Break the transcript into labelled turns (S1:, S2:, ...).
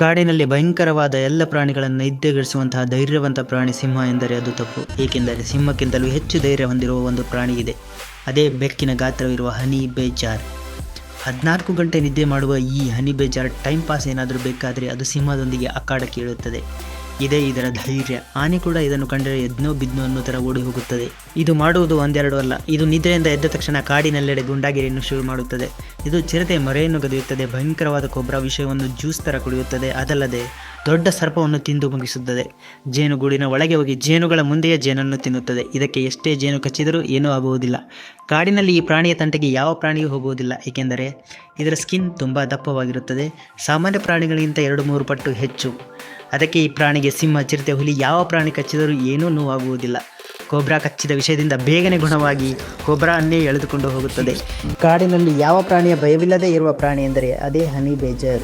S1: ಕಾಡಿನಲ್ಲಿ ಭಯಂಕರವಾದ ಎಲ್ಲ ಪ್ರಾಣಿಗಳನ್ನು ನಿದ್ದೆಗೆಡಿಸುವಂತಹ ಧೈರ್ಯವಂತ ಪ್ರಾಣಿ ಸಿಂಹ ಎಂದರೆ ಅದು ತಪ್ಪು. ಏಕೆಂದರೆ ಸಿಂಹಕ್ಕಿಂತಲೂ ಹೆಚ್ಚು ಧೈರ್ಯ ಹೊಂದಿರುವ ಒಂದು ಪ್ರಾಣಿ ಇದೆ. ಅದೇ ಬೆಕ್ಕಿನ ಗಾತ್ರವಿರುವ ಹನಿ ಬೇಜಾರ್. ಹದಿನಾಲ್ಕು ಗಂಟೆ ನಿದ್ದೆ ಮಾಡುವ ಈ ಹನಿ ಬೇಜಾರ್ ಟೈಮ್ ಪಾಸ್ ಏನಾದರೂ ಬೇಕಾದರೆ ಅದು ಸಿಂಹದೊಂದಿಗೆ ಅಕ್ಕಾಡಕ್ಕೆ ಇಳುತ್ತದೆ ಇದೇ ಇದರ ಧೈರ್ಯ. ಆನೆ ಕೂಡ ಇದನ್ನು ಕಂಡರೆ ಎದ್ನೋ ಬಿದ್ನೋ ಅನ್ನೋ ಥರ ಓಡಿ ಹೋಗುತ್ತದೆ. ಇದು ಮಾಡುವುದು ಒಂದೆರಡು ಅಲ್ಲ. ಇದು ನಿದ್ರೆಯಿಂದ ಎದ್ದ ತಕ್ಷಣ ಕಾಡಿನಲ್ಲೆಡೆ ಗುಂಡಾಗಿರಿಯನ್ನು ಶುರು ಮಾಡುತ್ತದೆ. ಇದು ಚಿರತೆ ಮರೆಯನ್ನು ಗದಿಯುತ್ತದೆ. ಭಯಂಕರವಾದ ಕೊಬ್ಬರ ವಿಷಯವನ್ನು ಜ್ಯೂಸ್ ಥರ ಕುಡಿಯುತ್ತದೆ. ಅದಲ್ಲದೆ ದೊಡ್ಡ ಸರ್ಪವನ್ನು ತಿಂದು ಮುಗಿಸುತ್ತದೆ. ಜೇನುಗೂಡಿನ ಒಳಗೆ ಹೋಗಿ ಜೇನುಗಳ ಮುಂದೆಯೇ ಜೇನನ್ನು ತಿನ್ನುತ್ತದೆ. ಇದಕ್ಕೆ ಎಷ್ಟೇ ಜೇನು ಕಚ್ಚಿದರೂ ಏನೂ ಆಗುವುದಿಲ್ಲ. ಕಾಡಿನಲ್ಲಿ ಈ ಪ್ರಾಣಿಯ ತಂಟೆಗೆ ಯಾವ ಪ್ರಾಣಿಯೂ ಹೋಗುವುದಿಲ್ಲ. ಏಕೆಂದರೆ ಇದರ ಸ್ಕಿನ್ ತುಂಬ ದಪ್ಪವಾಗಿರುತ್ತದೆ. ಸಾಮಾನ್ಯ ಪ್ರಾಣಿಗಳಿಗಿಂತ ಎರಡು ಮೂರು ಪಟ್ಟು ಹೆಚ್ಚು. ಅದಕ್ಕೆ ಈ ಪ್ರಾಣಿಗೆ ಸಿಂಹ, ಚಿರತೆ, ಹುಲಿ ಯಾವ ಪ್ರಾಣಿ ಕಚ್ಚಿದರೂ ಏನೂ ನೋವಾಗುವುದಿಲ್ಲ. ಕೊಬ್ರಾ ಕಚ್ಚಿದ ವಿಷಯದಿಂದ ಬೇಗನೆ ಗುಣವಾಗಿ ಕೊಬ್ರಾ ಅನ್ನೇ ಎಳೆದುಕೊಂಡು ಹೋಗುತ್ತದೆ. ಕಾಡಿನಲ್ಲಿ ಯಾವ ಪ್ರಾಣಿಯ ಭಯವಿಲ್ಲದೆ ಇರುವ ಪ್ರಾಣಿ ಎಂದರೆ ಅದೇ ಹನಿ ಬೇಜರ್.